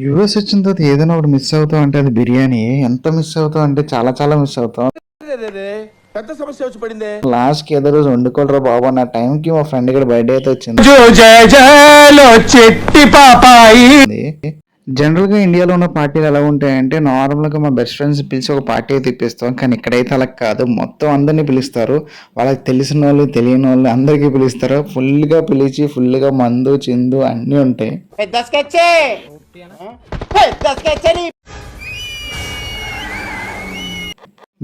US వచ్చిన తర్వాత ఏదైనా ఒకటి మిస్ అవుతాం అంటే అది బిర్యానీ. ఎంత మిస్ అవుతాం అంటే చాలా చాలా మిస్ అవుతాం పెద్ద సమస్య వచ్చి పడిందే. లాస్ట్కి ఏదో రోజు వండుకోలేరా బాబు నా టైం కి మా ఫ్రెండ్ ఇక్కడ బర్త్డే అయితే వచ్చింది. జనరల్గా ఇండియాలో ఉన్న పార్టీలు ఎలా ఉంటాయంటే నార్మల్గా మా బెస్ట్ ఫ్రెండ్స్ పిలిచి ఒక పార్టీ అయితే ఇప్పిస్తాం. కానీ ఇక్కడైతే అలా కాదు. మొత్తం అందరినీ పిలుస్తారు. వాళ్ళకి తెలిసిన వాళ్ళు తెలియని వాళ్ళు అందరికీ పిలుస్తారు. ఫుల్గా పిలిచి ఫుల్గా మందు చిందు అన్నీ ఉంటాయి. పెద్ద పెద్ద స్కెచ్చే నీ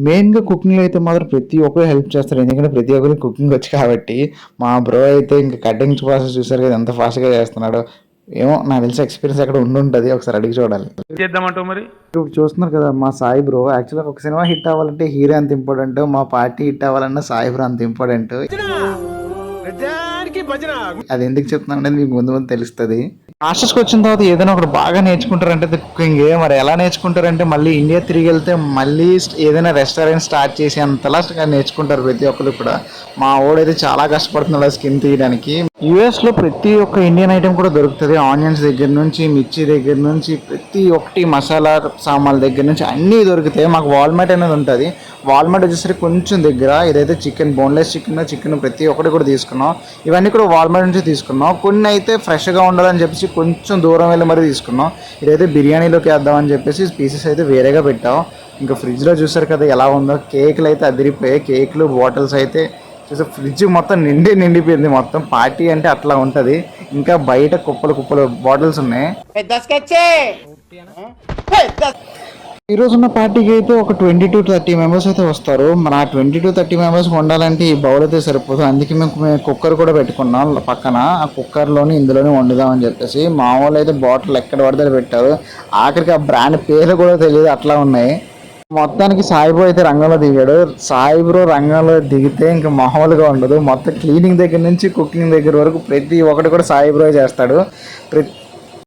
మెయిన్గా కుకింగ్లో అయితే మాత్రం ప్రతి ఒక్కరు హెల్ప్ చేస్తారు. ఎందుకంటే ప్రతి ఒక్కరికి కుకింగ్ వచ్చి కాబట్టి మా బ్రో అయితే ఇంకా కటింగ్ ప్రాసెస్ చూసారు కదా ఎంత ఫాస్ట్గా చేస్తున్నాడో. ఏమో నాకు తెలిసి ఎక్స్పీరియన్స్ అక్కడ ఉండి ఉంటుంది. ఒకసారి అడిగి చూడాలి. చేద్దామంటావు మరి? ఇప్పుడు చూస్తున్నారు కదా మా సాయి బ్రో యాక్చువల్గా ఒక సినిమా హిట్ అవ్వాలంటే హీరో అంత ఇంపార్టెంట్ మా పార్టీ హిట్ అవ్వాలన్నా సాయి బ్రో అంత ఇంపార్టెంట్ భజన. అది ఎందుకు చెప్తున్నాను అనేది మీకు ముందు ముందు తెలుస్తుంది. మాస్టర్స్కి వచ్చిన తర్వాత ఏదైనా ఒకటి బాగా నేర్చుకుంటారంటే కుకింగ్ మరి ఎలా నేర్చుకుంటారంటే మళ్ళీ ఇండియా తిరిగి వెళ్తే మళ్ళీ ఏదైనా రెస్టారెంట్ స్టార్ట్ చేసి అంతలా నేర్చుకుంటారు ప్రతి ఒక్కరు కూడా. మా ఓడైతే చాలా కష్టపడుతున్నాడు స్కిన్ తీయడానికి. యుఎస్లో ప్రతి ఒక్క ఇండియన్ ఐటెం కూడా దొరుకుతుంది. ఆనియన్స్ దగ్గర నుంచి మిర్చి దగ్గర నుంచి ప్రతి ఒక్కటి మసాలా సామాన్ల దగ్గర నుంచి అన్నీ దొరుకుతాయి. మాకు వాల్మార్ట్ అనేది ఉంటుంది. వాల్మార్ట్ వచ్చేసరికి కొంచెం దగ్గర. ఇదైతే చికెన్ బోన్లెస్ చికెన్ చికెన్ ప్రతి ఒక్కటి కూడా తీసుకున్నాం. ఇవన్నీ కూడా వాల్మార్ట్ నుంచి తీసుకున్నాం. కొన్ని అయితే ఫ్రెష్గా ఉండాలని చెప్పేసి కొంచెం దూరం వెళ్ళి మరీ తీసుకున్నాం. ఇదైతే బిర్యానీలోకి వేద్దామని చెప్పేసి పీసెస్ అయితే వేరేగా పెట్టాం. ఇంకా ఫ్రిడ్జ్లో చూసారు కదా ఎలా ఉందో. కేకులు అయితే అదిరిపోయాయి. కేకులు బాటిల్స్ అయితే చూసే ఫ్రిడ్జ్ మొత్తం నిండి నిండిపోయింది మొత్తం. పార్టీ అంటే అట్లా ఉంటుంది. ఇంకా బయట కుప్పలు కుప్పలు బాటిల్స్ ఉన్నాయి. ఈ రోజు ఉన్న పార్టీకి అయితే ఒక ట్వంటీ టు థర్టీ మెంబర్స్ అయితే వస్తారు. మన ఆ ట్వంటీ టు థర్టీ మెంబర్స్ వండాలంటే ఈ బౌల్ అయితే సరిపోదు. అందుకే మేము మేము కుక్కర్ కూడా పెట్టుకున్నాం పక్కన. ఆ కుక్కర్లోని ఇందులోనే వండుదామని చెప్పేసి మా వాళ్ళు అయితే బాటిల్ ఎక్కడ పడితే పెట్టారు. ఆఖరికి ఆ బ్రాండ్ పేర్లు కూడా తెలియదు. అట్లా ఉన్నాయి. మొత్తానికి సాయిబ్రో అయితే రంగంలో దిగాడు. సాయిబ్రో రంగంలో దిగితే ఇంకా మామూలుగా ఉండదు. మొత్తం క్లీనింగ్ దగ్గర నుంచి కుకింగ్ దగ్గర వరకు ప్రతి ఒక్కటి కూడా సాయిబ్రో చేస్తాడు. ప్రతి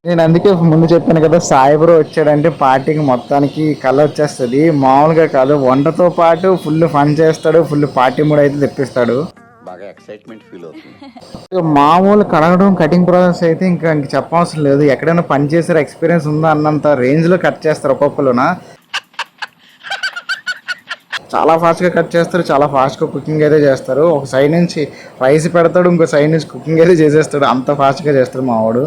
నేను అందుకే ముందు చెప్పాను కదా సాయిబ్రో వచ్చాడంటే పార్టీకి మొత్తానికి కళ వచ్చేస్తుంది. మామూలుగా కాదు వంటతో పాటు ఫుల్ ఫన్ చేస్తాడు ఫుల్ పార్టీ మూడ్ అయితే తెప్పిస్తాడు. బాగా ఎక్సైట్మెంట్ ఫీల్ అవుతుంది. మామూలు కడగడం కటింగ్ ప్రాసెస్ అయితే ఇంకా ఇంక చెప్పవసరం లేదు. ఎక్కడైనా పని చేసే ఎక్స్పీరియన్స్ ఉందా అన్నంత రేంజ్లో కట్ చేస్తారు ఒక్కొక్కరున చాలా ఫాస్ట్గా కట్ చేస్తారు చాలా ఫాస్ట్గా కుకింగ్ అయితే చేస్తారు. ఒక సైడ్ నుంచి రైస్ పెడతాడు ఇంకో సైడ్ నుంచి కుకింగ్ అయితే చేసేస్తాడు. అంత ఫాస్ట్గా చేస్తాడు మా వాడు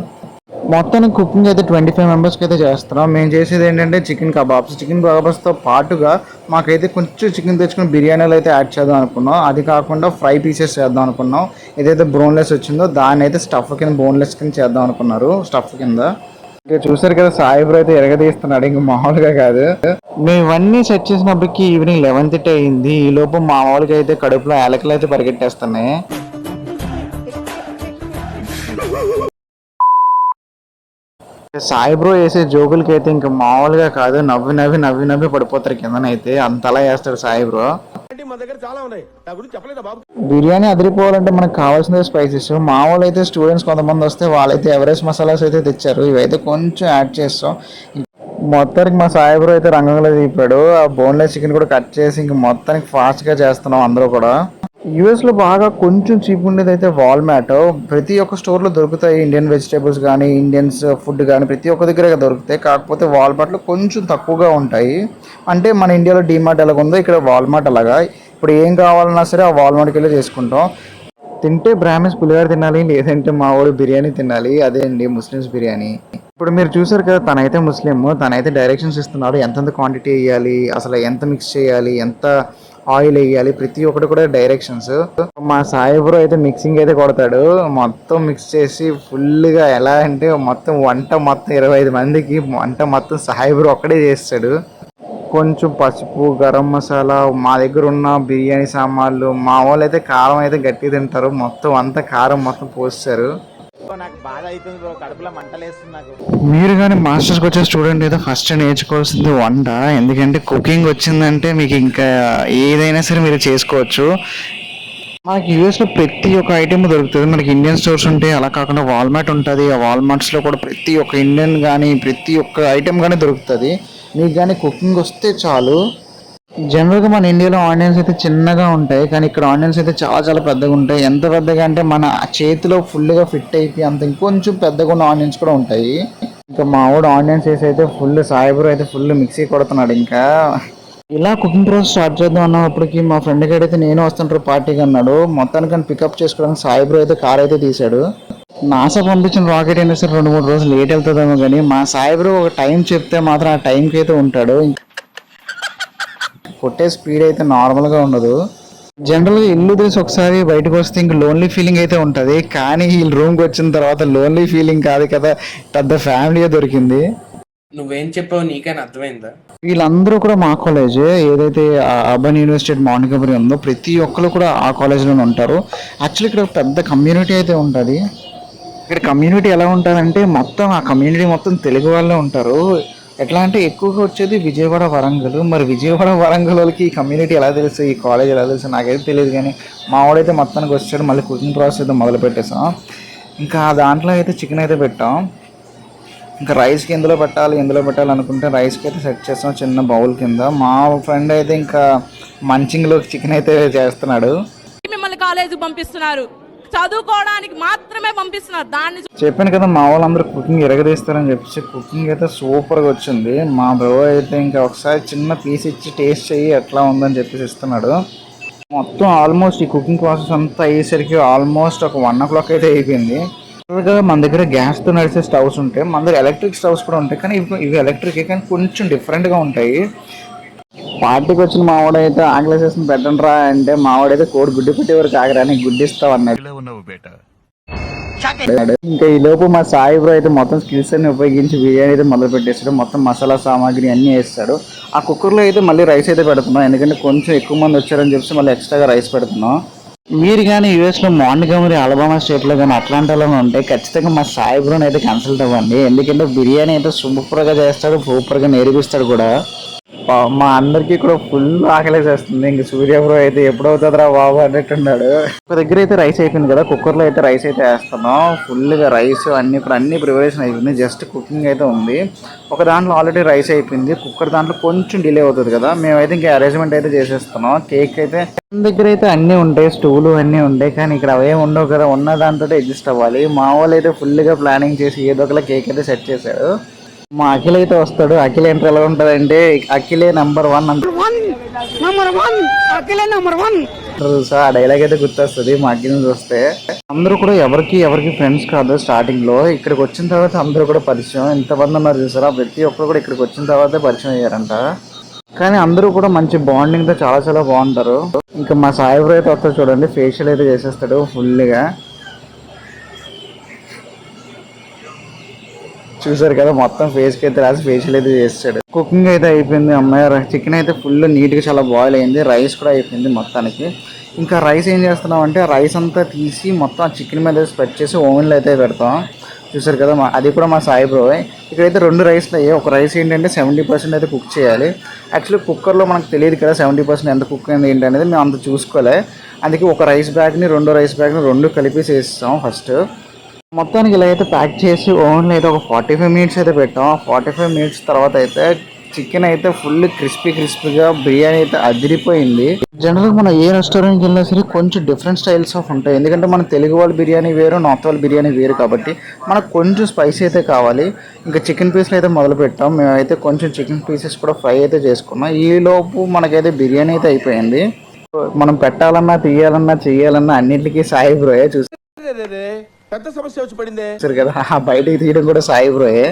మొత్తానికి కుకింగ్ అయితే ట్వంటీ ఫైవ్ మెంబర్స్కి అయితే చేస్తున్నాం. మేము చేసేది ఏంటంటే చికెన్ కబాబ్స్. చికెన్ కబాబ్స్తో పాటుగా మాకైతే కొంచెం చికెన్ తెచ్చుకుని బిర్యానీలు అయితే యాడ్ చేద్దాం అనుకున్నాం. అది కాకుండా ఫ్రై పీసెస్ చేద్దాం అనుకున్నాం. ఏదైతే బ్రోన్లెస్ వచ్చిందో దాన్ని అయితే స్టఫ్ కింద బోన్లెస్ కింద చేద్దాం అనుకున్నారు స్టఫ్ కింద. ఇక చూసారు కదా సాయిబ్రో అయితే ఎరగదీస్తున్నాడు. ఇంక మామూలుగా కాదు. మేము ఇవన్నీ సెట్ చేసినప్పటికి ఈవినింగ్ లెవెన్ థర్టీ అయింది. ఈ లోపు మామూలుగా అయితే కడుపులో ఏలకలు అయితే పరిగెట్టేస్తున్నాయి. సాయి బ్రో వేసే జోకులకి అయితే ఇంకా మామూలుగా కాదు. నవ్వి నవ్వి నవ్వి నవ్వి పడిపోతారు కిందనైతే. అంతలా వేస్తాడు సాయి బ్రో. అంటే మన దగ్గర చాలా ఉన్నాయి. నా గురించి చెప్పలేదా బాబు? బిర్యానీ అదిరిపోవాలంటే మనకు కావాల్సిన స్పైసెస్ మామూలు అయితే స్టూడెంట్స్ కొంతమంది వస్తే వాళ్ళైతే ఎవరెస్ట్ మసాలాస్ అయితే తెచ్చారు. ఇవైతే కొంచెం యాడ్ చేస్తాం. మొత్తానికి మా సాయి బ్రో అయితే రంగంలో దింపాడు ఆ బోన్లెస్ చికెన్ కూడా కట్ చేసి ఇంక మొత్తానికి ఫాస్ట్గా చేస్తున్నాం అందరూ కూడా. యూఎస్లో బాగా కొంచెం చీప్ ఉండేది అయితే వాల్మార్ట్ ప్రతి ఒక్క స్టోర్లో దొరుకుతాయి ఇండియన్ వెజిటేబుల్స్ కానీ ఇండియన్స్ ఫుడ్ కానీ ప్రతి ఒక్క దగ్గర దొరుకుతాయి. కాకపోతే వాల్మార్ట్లో కొంచెం తక్కువగా ఉంటాయి. అంటే మన ఇండియాలో డిమార్ట్ ఎలాగ ఉందో ఇక్కడ వాల్మార్ట్ అలాగా. ఇప్పుడు ఏం కావాలన్నా సరే ఆ వాల్మార్ట్కి వెళ్ళి చేసుకుంటాం. తింటే బ్రాహ్మిన్స్ పులిహోర తినాలి లేదంటే మా వాడు బిర్యానీ తినాలి. అదే అండి ముస్లిమ్స్ బిర్యానీ. ఇప్పుడు మీరు చూసారు కదా తనైతే ముస్లిం తనైతే డైరెక్షన్స్ ఇస్తున్నాడు. ఎంతెంత క్వాంటిటీ వేయాలి అసలు ఎంత మిక్స్ చేయాలి ఎంత ఆయిల్ వేయాలి. ప్రతి ఒక్కటి కూడా డైరెక్షన్స్ మా సాయిబ్రో అయితే మిక్సింగ్ అయితే కొడతాడు. మొత్తం మిక్స్ చేసి ఫుల్గా ఎలా అంటే మొత్తం వంట మొత్తం ఇరవై ఐదు మందికి వంట మొత్తం సాయిబ్రో ఒక్కడే చేస్తాడు. కొంచెం పసుపు గరం మసాలా మా దగ్గర ఉన్న బిర్యానీ సామాన్లు మా వాళ్ళు అయితే కారం అయితే గట్టి తింటారు. మొత్తం అంతా కారం మొత్తం పోస్తారు. నాకు బాధ అవుతుంది బ్రో కడుపులో మంటలేస్తుంది నాకు. మీరు కానీ మాస్టర్స్కి వచ్చే స్టూడెంట్ ఏదో ఫస్ట్ నేర్చుకోవాల్సింది వంట. ఎందుకంటే కుకింగ్ వచ్చిందంటే మీకు ఇంకా ఏదైనా సరే మీరు చేసుకోవచ్చు. మనకి యూఎస్లో ప్రతి ఒక్క ఐటెం దొరుకుతుంది. మనకి ఇండియన్ స్టోర్స్ ఉంటాయి అలా కాకుండా వాల్మార్ట్ ఉంటుంది. ఆ వాల్మార్ట్స్లో కూడా ప్రతి ఒక్క ఇండియన్ కానీ ప్రతి ఒక్క ఐటెం కానీ దొరుకుతుంది. మీకు కానీ కుకింగ్ వస్తే చాలు. జనరల్గా మన ఇండియాలో ఆనియన్స్ అయితే చిన్నగా ఉంటాయి కానీ ఇక్కడ ఆనియన్స్ అయితే చాలా చాలా పెద్దగా ఉంటాయి. ఎంత పెద్దగా అంటే మన చేతిలో ఫుల్గా ఫిట్ అయిపోయి అంత ఇంకొంచెం పెద్దగా ఉన్న ఆనియన్స్ కూడా ఉంటాయి. ఇంకా మా వాడు ఆనియన్స్ వేసి అయితే ఫుల్ సాయిబ్రో అయితే ఫుల్ మిక్సీ కొడుతున్నాడు ఇంకా. ఇలా కుకింగ్ ప్రాసెస్ స్టార్ట్ చేద్దాం అన్నప్పటికి మా ఫ్రెండ్ గడి అయితే నేను వస్తుంటారు పార్టీకి అన్నాడు. మొత్తానికి పికప్ చేసుకోవడానికి సాయిబ్రో అయితే కార్ అయితే తీశాడు. నాసా పంపించిన రాకెట్ అయినా సరే రెండు మూడు రోజులు లేట్ వెళ్తుందేమో కానీ మా సాయిబ్రో ఒక టైం చెప్తే మాత్రం ఆ టైంకి అయితే ఉంటాడు. ఇంకా కొట్టే స్పీడ్ అయితే నార్మల్గా ఉండదు. జనరల్గా ఇల్లు తీసి ఒకసారి బయటకు వస్తే ఇంక లోన్లీ ఫీలింగ్ అయితే ఉంటుంది. కానీ ఈ రూమ్కి వచ్చిన తర్వాత లోన్లీ ఫీలింగ్ కాదు కదా పెద్ద ఫ్యామిలీ దొరికింది. నువ్వేం చెప్పావు నీకైనా అర్థమైందా? వీళ్ళందరూ కూడా మా కాలేజ్ ఏదైతే అర్బన్ యూనివర్సిటీ మానికబరి ఉందో ప్రతి ఒక్కరు కూడా ఆ కాలేజ్లోనే ఉంటారు. యాక్చువల్లీ ఇక్కడ పెద్ద కమ్యూనిటీ అయితే ఉంటుంది. ఇక్కడ కమ్యూనిటీ ఎలా ఉంటుందంటే మొత్తం ఆ కమ్యూనిటీ మొత్తం తెలుగు వాళ్ళే ఉంటారు. ఎట్లా అంటే ఎక్కువగా వచ్చేది విజయవాడ వరంగల్. మరి విజయవాడ వరంగల్ వాళ్ళకి ఈ కమ్యూనిటీ ఎలా తెలుసు? ఈ కాలేజ్ ఎలా తెలుసు? నాకైతే తెలియదు కానీ మా వాడైతే మొత్తానికి వచ్చాడు. మళ్ళీ కుకింగ్ ప్రాసెస్ అయితే మొదలు పెట్టేసాం ఇంకా దాంట్లో అయితే చికెన్ అయితే పెట్టాం. ఇంకా రైస్కి ఎందులో పెట్టాలి? ఎందులో పెట్టాలి అనుకుంటే రైస్కి అయితే సెట్ చేస్తాం చిన్న బౌల్ కింద. మా ఫ్రెండ్ అయితే ఇంకా మంచింగ్లో చికెన్ అయితే చేస్తున్నాడు. మిమ్మల్ని కాలేజ్ పంపిస్తున్నారు. చదువుకోవడానికి మాత్రమే పంపిస్తున్నారు. దాన్ని చెప్పాను కదా మా వాళ్ళందరూ కుకింగ్ ఎరగదీస్తారని చెప్పేసి కుకింగ్ అయితే సూపర్గా వచ్చింది. మా బ్రో అయితే ఇంకా ఒకసారి చిన్న పీస్ ఇచ్చి టేస్ట్ చెయ్యి ఎట్లా ఉందని చెప్పేసి ఇస్తున్నాడు. మొత్తం ఆల్మోస్ట్ ఈ కుకింగ్ ప్రాసెస్ అంతా అయ్యేసరికి ఆల్మోస్ట్ ఒక వన్ ఓ క్లాక్ అయితే అయిపోయింది. కదా మన దగ్గర గ్యాస్తో నడిచే స్టవ్స్ ఉంటాయి మన దగ్గర ఎలక్ట్రిక్ స్టవ్స్ కూడా ఉంటాయి. కానీ ఇవి ఇవి ఎలక్ట్రిక్ కానీ కొంచెం డిఫరెంట్గా ఉంటాయి. పార్టీకి వచ్చిన మావాడైతే ఆంగ్లేసేషన్ పెట్టండి రా అంటే మావాడైతే కోడి గుడ్డి పెట్టే వరకు ఆగరాని గుడ్డిస్తావు అన్నాడు ఇంకా ఈ లోపు మా సాయి బ్రో అయితే మొత్తం స్కిల్స్ అన్ని ఉపయోగించి బిర్యానీ అయితే మొదలు పెట్టేస్తాడు మొత్తం మసాలా సామాగ్రి అన్ని వేస్తాడు. ఆ కుక్కర్లో అయితే మళ్ళీ రైస్ అయితే పెడుతున్నాం. ఎందుకంటే కొంచెం ఎక్కువ మంది వచ్చారని చెప్పి మళ్ళీ ఎక్స్ట్రాగా రైస్ పెడుతున్నాం. మీరు కానీ యూఎస్లో మాంటిగమరి అలబామా స్టేట్లో కానీ అట్లాంటాలో ఉంటే ఖచ్చితంగా మా సాయి బ్రోని అయితే కన్సల్ట్ అవ్వండి. ఎందుకంటే బిర్యానీ అయితే సూపర్గా చేస్తాడు సూపర్గా నేర్పిస్తాడు కూడా. మా అందరికీ కూడా ఫుల్ ఆకలేసేస్తుంది. ఇంక సూర్య బ్రో అయితే ఎప్పుడవుతుందిరా బాబు అన్నట్టున్నాడు. ఒక దగ్గర అయితే రైస్ అయిపోయింది కదా కుక్కర్లో అయితే రైస్ అయితే వేస్తున్నాం. ఫుల్గా రైస్ అన్ని ఇప్పుడు అన్ని ప్రిపరేషన్ అయిపోయింది. జస్ట్ కుకింగ్ అయితే ఉంది. ఒక దాంట్లో ఆల్రెడీ రైస్ అయిపోయింది. కుక్కర్ దాంట్లో కొంచెం డిలే అవుతుంది కదా. మేమైతే ఇంకా అరేంజ్మెంట్ అయితే చేసేస్తున్నాం. కేక్ అయితే దగ్గర అయితే అన్నీ ఉంటాయి స్టూలు అన్నీ ఉంటాయి. కానీ ఇక్కడ అవే ఉండవు కదా. ఉన్న దాంతో అడ్జస్ట్ అవ్వాలి. మా వాళ్ళు అయితే ఫుల్గా ప్లానింగ్ చేసి ఏదో ఒకలా కేక్ అయితే సెట్ చేశాడు మా అఖిల్ అయితే వస్తాడు. అఖిల్ ఎంటర్ ఎలా ఉంటదంటే అఖిలే నంబర్ వన్ చూసా ఆ డైలాగ్ అయితే గుర్తొస్తుంది. మా అఖిల్ని చూస్తే అందరూ కూడా ఎవరికి ఎవరికి ఫ్రెండ్స్ కాదు స్టార్టింగ్లో. ఇక్కడికి వచ్చిన తర్వాత అందరూ కూడా పరిచయం. ఎంతమంది ఉన్నారు చూసారా? ప్రతి ఒక్కరు కూడా ఇక్కడికి వచ్చిన తర్వాత పరిచయం అయ్యారంట. కానీ అందరూ కూడా మంచి బాండింగ్తో చాలా చాలా బాగుంటారు. ఇంకా మా సాయి అయితే వస్తాడు చూడండి. ఫేషియల్ అయితే చేసేస్తాడు ఫుల్గా. చూసారు కదా మొత్తం ఫేస్కి అయితే రాసి ఫేషియల్ అయితే చేస్తాడు. కుకింగ్ అయితే అయిపోయింది అమ్మాయి చికెన్ అయితే ఫుల్ నీట్గా చాలా బాయిల్ అయింది. రైస్ కూడా అయిపోయింది మొత్తానికి. ఇంకా రైస్ ఏం చేస్తున్నాం అంటే రైస్ అంతా తీసి మొత్తం ఆ చికెన్ మీద స్ప్రెడ్ చేసి ఓవెన్లో అయితే పెడతాం. చూసారు కదా మా అది కూడా మా సాయి బ్రో ఇక్కడైతే రెండు రైస్లు అయ్యాయి. ఒక రైస్ ఏంటంటే సెవెంటీ పర్సెంట్ అయితే కుక్ చేయాలి. యాక్చువల్లీ కుక్కర్లో మనకు తెలియదు కదా సెవెంటీ పర్సెంట్ ఎంత కుక్ అయింది ఏంటి అనేది మేము అంత చూసుకోలే. అందుకే ఒక రైస్ బ్యాగ్ని రెండో రైస్ బ్యాగ్ని రెండు కలిపి చేస్తాం ఫస్ట్ మొత్తానికి ఇలా అయితే ప్యాక్ చేసి ఓన్లీ అయితే ఒక ఫార్టీ ఫైవ్ మినిట్స్ అయితే పెట్టాం. ఫార్టీ ఫైవ్ మినిట్స్ తర్వాత అయితే చికెన్ అయితే ఫుల్ క్రిస్పీ క్రిస్పీగా బిర్యానీ అయితే అదిరిపోయింది. జనరల్గా మనం ఏ రెస్టారెంట్కి వెళ్ళినా సరే కొంచెం డిఫరెంట్ స్టైల్స్ ఆఫ్ ఉంటాయి. ఎందుకంటే మన తెలుగు వాళ్ళ బిర్యానీ వేరు నార్త్ వాళ్ళ బిర్యానీ వేరు కాబట్టి మనకు కొంచెం స్పైసీ అయితే కావాలి. ఇంకా చికెన్ పీస్లు అయితే మొదలు పెట్టాం. మేమైతే కొంచెం చికెన్ పీసెస్ కూడా ఫ్రై అయితే చేసుకున్నాం. ఈ లోపు మనకైతే బిర్యానీ అయితే అయిపోయింది. మనం పెట్టాలన్నా తీయాలన్నా చేయాలన్నా అన్నింటికీ సాయి బ్రోయే చూసి పెద్ద సమస్య వచ్చి పడిందే. చూసారు కదా ఆ బయటికి తీయడం కూడా సాయి బ్రోయే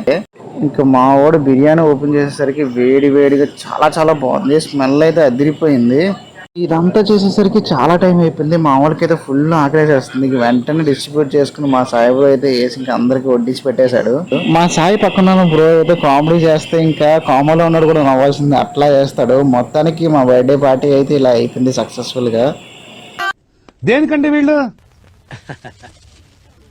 ఇంకా మా వాడు బిర్యానీ ఓపెన్ చేసేసరికి వేడి వేడిగా చాలా చాలా బాగుంది స్మెల్ అయితే అదిరిపోయింది. ఇదంతా చేసేసరికి చాలా టైం అయిపోయింది మా వాళ్ళకి అయితే ఫుల్ ఆకలేసేస్తుంది. ఇంక వెంటనే డిస్ట్రిబ్యూట్ చేసుకుని మా సాయి బ్రో అయితే వేసి ఇంకా అందరికి వడ్డించి పెట్టేశాడు. మా సాయి పక్కన ఉన్న బ్రో అయితే కామెడీ చేస్తే ఇంకా కామెడీలో ఉన్నాడు కూడా నవ్వాల్సింది అట్లా చేస్తాడు. మొత్తానికి మా బర్త్డే పార్టీ అయితే ఇలా అయిపోయింది సక్సెస్ఫుల్గా. దేనికంటే వీళ్ళు?